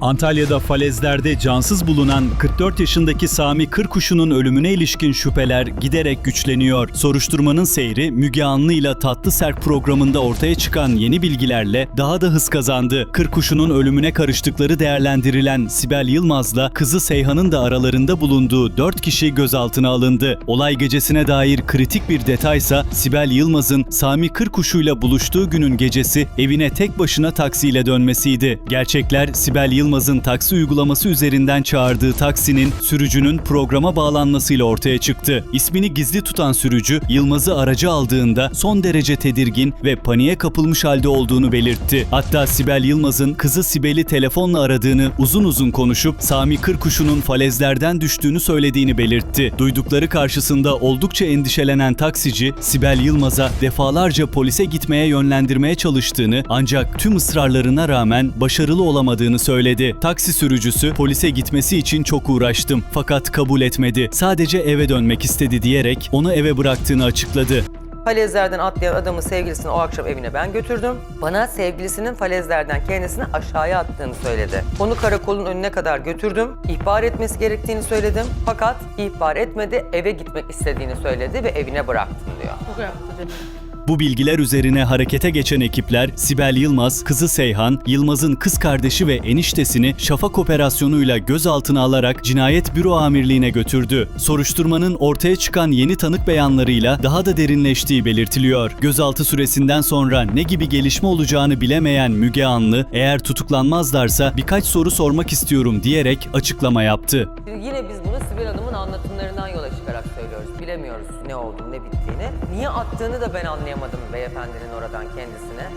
Antalya'da falezlerde cansız bulunan 44 yaşındaki Sami Kırkuşu'nun ölümüne ilişkin şüpheler giderek güçleniyor. Soruşturmanın seyri Müge Anlı ile Tatlı Serp programında ortaya çıkan yeni bilgilerle daha da hız kazandı. Kırkuşu'nun ölümüne karıştıkları değerlendirilen Sibel Yılmaz'la kızı Seyhan'ın da aralarında bulunduğu 4 kişi gözaltına alındı. Olay gecesine dair kritik bir detaysa Sibel Yılmaz'ın Sami Kırkuşu'yla buluştuğu günün gecesi evine tek başına taksiyle dönmesiydi. Gerçekler Sibel Yılmaz'ın taksi uygulaması üzerinden çağırdığı taksinin sürücünün programa bağlanmasıyla ortaya çıktı. İsmini gizli tutan sürücü Yılmaz'ı aracı aldığında son derece tedirgin ve paniğe kapılmış halde olduğunu belirtti. Hatta Sibel Yılmaz'ın kızı Sibel'i telefonla aradığını uzun uzun konuşup Sami Kırkuşu'nun falezlerden düştüğünü söylediğini belirtti. Duydukları karşısında oldukça endişelenen taksici Sibel Yılmaz'a defalarca polise gitmeye yönlendirmeye çalıştığını ancak tüm ısrarlarına rağmen başarılı olamadığını söyledi. Taksi sürücüsü polise gitmesi için çok uğraştım fakat kabul etmedi. Sadece eve dönmek istedi diyerek onu eve bıraktığını açıkladı. Falezlerden atlayan adamın sevgilisini o akşam evine ben götürdüm. Bana sevgilisinin falezlerden kendisini aşağıya attığını söyledi. Onu karakolun önüne kadar götürdüm. İhbar etmesi gerektiğini söyledim. Fakat ihbar etmedi, eve gitmek istediğini söyledi ve evine bıraktım diyor. Çok yaptı dedi. Bu bilgiler üzerine harekete geçen ekipler Sibel Yılmaz, kızı Seyhan, Yılmaz'ın kız kardeşi ve eniştesini şafak operasyonuyla gözaltına alarak Cinayet Büro Amirliğine götürdü. Soruşturmanın ortaya çıkan yeni tanık beyanlarıyla daha da derinleştiği belirtiliyor. Gözaltı süresinden sonra ne gibi gelişme olacağını bilemeyen Müge Anlı, eğer tutuklanmazlarsa birkaç soru sormak istiyorum diyerek açıklama yaptı. Yine biz Hanım'ın anlatımlarından yola çıkarak söylüyoruz. Bilemiyoruz ne olduğunu, ne bittiğini. Niye attığını da ben anlayamadım beyefendinin oradan kendisine.